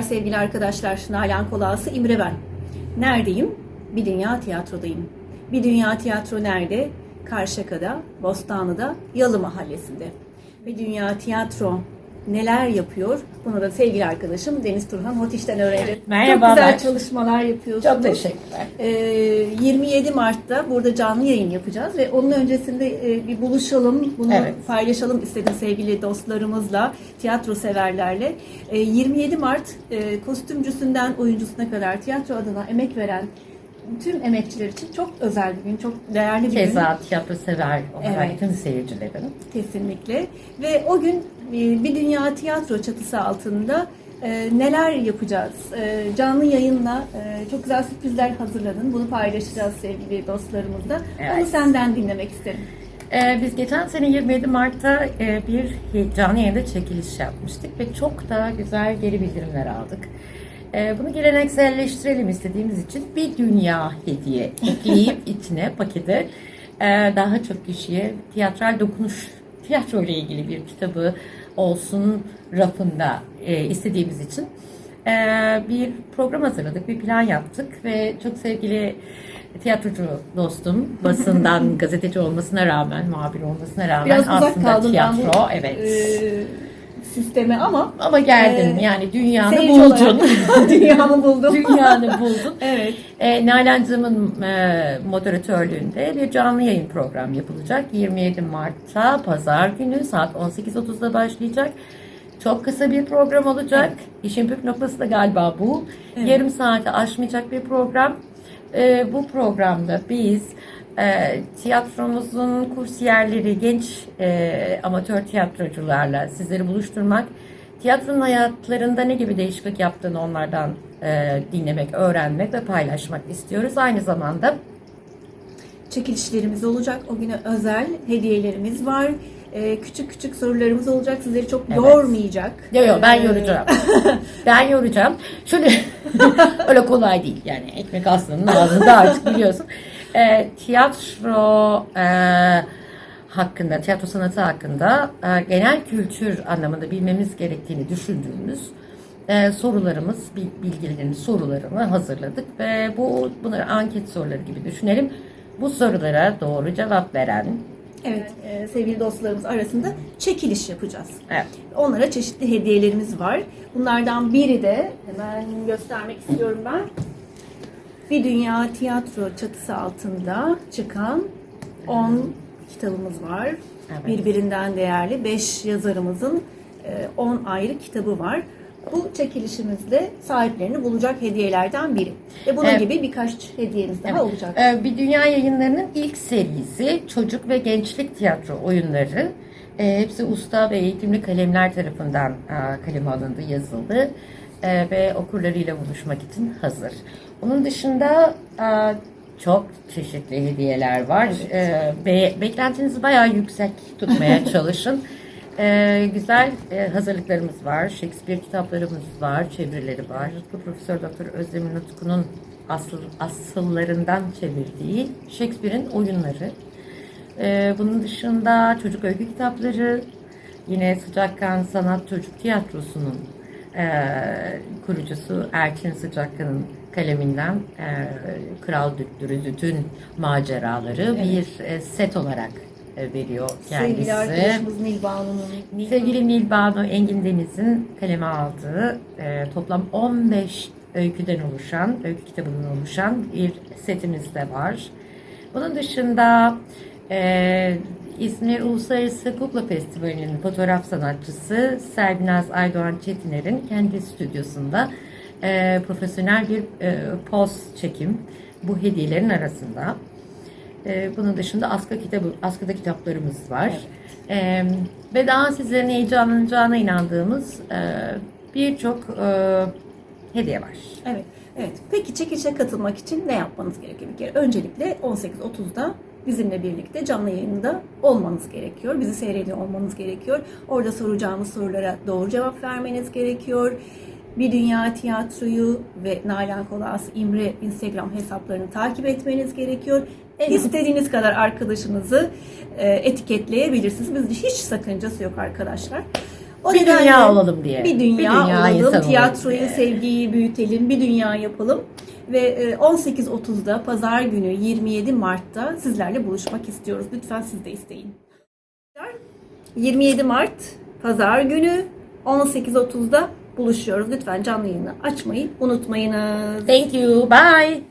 Merhabalar sevgili arkadaşlar. Nalan Kolası İmre ben. Neredeyim? Bir Dünya Tiyatro'dayım. Bir Dünya Tiyatro nerede? Karşıyaka'da, Bostanlı'da, Yalı Mahallesi'nde. Bir Dünya Tiyatro neler yapıyor? Bunu da sevgili arkadaşım Deniz Turhan Hotiş'ten öğrendim. Merhabalar. Çok güzel çalışmalar yapıyorsunuz. Çok teşekkürler. Ee, 27 Mart'ta burada canlı yayın yapacağız ve onun öncesinde e, bir buluşalım, bunu Evet. paylaşalım istedim sevgili dostlarımızla, tiyatro severlerle. Ee, 27 Mart e, kostümcüsünden oyuncusuna kadar tiyatro adına emek veren tüm emekçiler için çok özel bir gün, çok değerli bir gün. Keza tiyatro sever olarak Evet. tüm seyircilerin. Kesinlikle. Ve o gün e, bir dünya tiyatro çatısı altında e, neler yapacağız? E, Canlı yayınla e, çok güzel sürprizler hazırladın. Bunu paylaşacağız sevgili dostlarımızla. Evet. Onu senden dinlemek isterim. Ee, biz geçen sene 27 Mart'ta e, bir canlı yayında çekiliş yapmıştık ve çok da güzel geri bildirimler aldık. Ee, bunu gelenekselleştirelim istediğimiz için bir dünya hediye ekleyip içine pakete daha çok kişiye tiyatral dokunuş, tiyatro ile ilgili bir kitabı olsun rafında e, istediğimiz için e, bir program hazırladık, bir plan yaptık ve çok sevgili tiyatrocu dostum, basından gazeteci olmasına rağmen, muhabir olmasına rağmen Biraz aslında ben tiyatro, bu evet. e, sisteme ama Ama geldin e, yani dünyanı buldun. dünyamı buldum. dünyanı buldun. evet. E, Nalan'cığımın e, moderatörlüğünde bir canlı yayın program yapılacak. 27 Mart'ta pazar günü saat 18.30'da başlayacak. Çok kısa bir program olacak. İşin püf noktası da galiba bu. Evet. Yarım saati aşmayacak bir program. E, bu programda biz e, tiyatromuzun kursiyerleri, genç e, amatör tiyatrocularla sizleri buluşturmak, tiyatronun hayatlarında ne gibi değişiklik yaptığını onlardan e, dinlemek, öğrenmek ve paylaşmak istiyoruz. Aynı zamanda çekilişlerimiz olacak. O güne özel hediyelerimiz var. Ee, küçük küçük sorularımız olacak. Sizleri çok Evet. yormayacak. Yok yok ben Ee, yoracağım. ben yoracağım. Şöyle öyle kolay değil yani ekmek aslanın ağzında artık biliyorsun. E, tiyatro e, hakkında, tiyatro sanatı hakkında e, genel kültür anlamında bilmemiz gerektiğini düşündüğümüz e, sorularımız, bil- bilgilerin sorularını hazırladık ve bu bunları anket soruları gibi düşünelim. Bu sorulara doğru cevap veren Evet, e, sevgili dostlarımız arasında çekiliş yapacağız. evet, Onlara çeşitli hediyelerimiz var. Bunlardan biri de hemen göstermek istiyorum ben. Bir Dünya Tiyatro çatısı altında çıkan 10 kitabımız var. Evet. Birbirinden değerli 5 yazarımızın e, 10 ayrı kitabı var. Bu çekilişimizde sahiplerini bulacak hediyelerden biri. Ve bunun Evet. gibi birkaç hediyemiz daha Evet. olacak. Ee, Bir Dünya Yayınları'nın ilk serisi çocuk ve gençlik tiyatro oyunları. Ee, Hepsi usta ve eğitimli kalemler tarafından e, kaleme alındı, yazıldı Ee, ve okurlarıyla buluşmak için hazır. Onun dışında e, çok çeşitli hediyeler var. Ee, be- Beklentinizi bayağı yüksek tutmaya çalışın. Ee, güzel e, hazırlıklarımız var. Shakespeare kitaplarımız var, çevirileri var. Rıtkı Profesör Doktor Özdemir Nutku'nun asıl, asıllarından çevirdiği Shakespeare'in oyunları. Ee, bunun dışında çocuk öykü kitapları, yine Sıcakkan Sanat Çocuk Tiyatrosu'nun e, kurucusu Erçin Sıcakkan'ın kaleminden e, Kral Düttürü Züt'ün maceraları bir e, set olarak veriyor kendisi. Sevgili arkadaşımız Nilbanu'nun Sevgili Nilbanu Engin Deniz'in kaleme aldığı e, toplam 15 öyküden oluşan, öykü kitabından oluşan bir setimiz de var. Bunun dışında e, İzmir Uluslararası Kukla Festivali'nin fotoğraf sanatçısı Selbinaz Aydoğan Çetiner'in kendi stüdyosunda e, profesyonel bir e, poz çekim bu hediyelerin arasında. Ee, bunun dışında askı kitabı, askıda kitaplarımız var. Ee, ve daha sizlerin heyecanlanacağına inandığımız e, birçok e, hediye var. Evet. Evet. Peki çekilişe katılmak için ne yapmanız gerekiyor? Bir kere öncelikle 18.30'da bizimle birlikte canlı yayında olmanız gerekiyor. Bizi seyrediyor olmanız gerekiyor. Orada soracağımız sorulara doğru cevap vermeniz gerekiyor. Bir Dünya Tiyatro'yu ve Nalan Kolas İmre Instagram hesaplarını takip etmeniz gerekiyor. İstediğiniz kadar arkadaşınızı e, etiketleyebilirsiniz. Bizde hiç sakıncası yok arkadaşlar. O bir nedenle dünya olalım diye. Bir dünya, insan olalım, olalım tiyatroyu, diye. sevgiyi büyütelim, bir dünya yapalım. Ve e, 18.30'da pazar günü 27 Mart'ta sizlerle buluşmak istiyoruz. Lütfen siz de isteyin. 27 Mart pazar günü 18.30'da buluşuyoruz. Lütfen canlı yayını açmayı unutmayınız. Thank you. Bye.